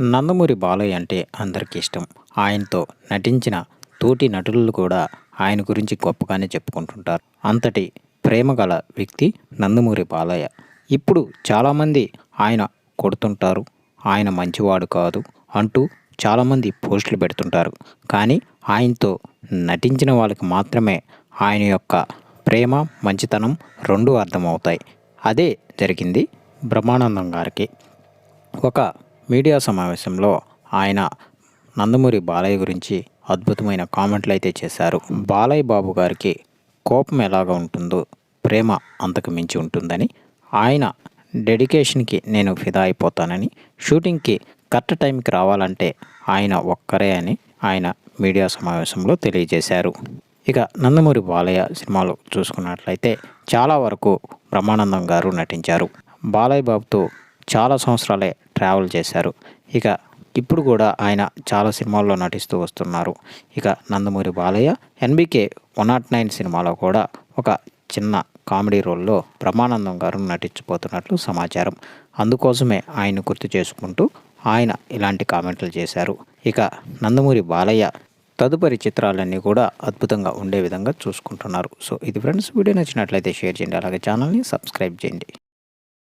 నందమూరి బాలయ్య అంటే అందరికీ ఇష్టం. ఆయనతో నటించిన తోటి నటులు కూడా ఆయన గురించి గొప్పగానే చెప్పుకుంటుంటారు. అంతటి ప్రేమ గల వ్యక్తి నందమూరి బాలయ్య. ఇప్పుడు చాలామంది ఆయన కొడుతుంటారు. ఆయన మంచివాడు కాదు అంటూ చాలామంది పోస్టులు పెడుతుంటారు. కానీ ఆయనతో నటించిన వాళ్ళకి మాత్రమే ఆయన యొక్క ప్రేమ మంచితనం రెండు అర్థమవుతాయి. అదే జరిగింది బ్రహ్మానందం గారికి. ఒక మీడియా సమావేశంలో ఆయన నందమూరి బాలయ్య గురించి అద్భుతమైన కామెంట్లు అయితే చేశారు. బాలయ్య బాబు గారికి కోపం ఎలాగ ఉంటుందో ప్రేమ అంతకు మించి ఉంటుందని ఆయన డెడికేషన్కి నేను ఫిదా అయిపోతానని షూటింగ్కి కరెక్ట్ టైంకి రావాలంటే ఆయన ఒక్కరే అని ఆయన మీడియా సమావేశంలో తెలియజేశారు. ఇక నందమూరి బాలయ్య సినిమాలు చూసుకున్నట్లయితే చాలా వరకు బ్రహ్మానందం గారు నటించారు. బాలయ్య బాబుతో చాలా సంవత్సరాలే ట్రావెల్ చేశారు. ఇక ఇప్పుడు కూడా ఆయన చాలా సినిమాల్లో నటిస్తూ వస్తున్నారు. ఇక Nandamuri Balayya NBK one nought nine సినిమాలో కూడా ఒక చిన్న కామెడీ రోల్లో బ్రహ్మానందం గారు నటించిపోతున్నట్లు సమాచారం. అందుకోసమే ఆయన గుర్తు చేసుకుంటూ ఆయన ఇలాంటి కామెంట్లు చేశారు. ఇక నందమూరి బాలయ్య తదుపరి చిత్రాలన్నీ కూడా అద్భుతంగా ఉండే విధంగా చూసుకుంటున్నారు. సో ఇది ఫ్రెండ్స్ వీడియో నచ్చినట్లయితే షేర్ చేయండి. అలాగే ఛానల్ని సబ్స్క్రైబ్ చేయండి.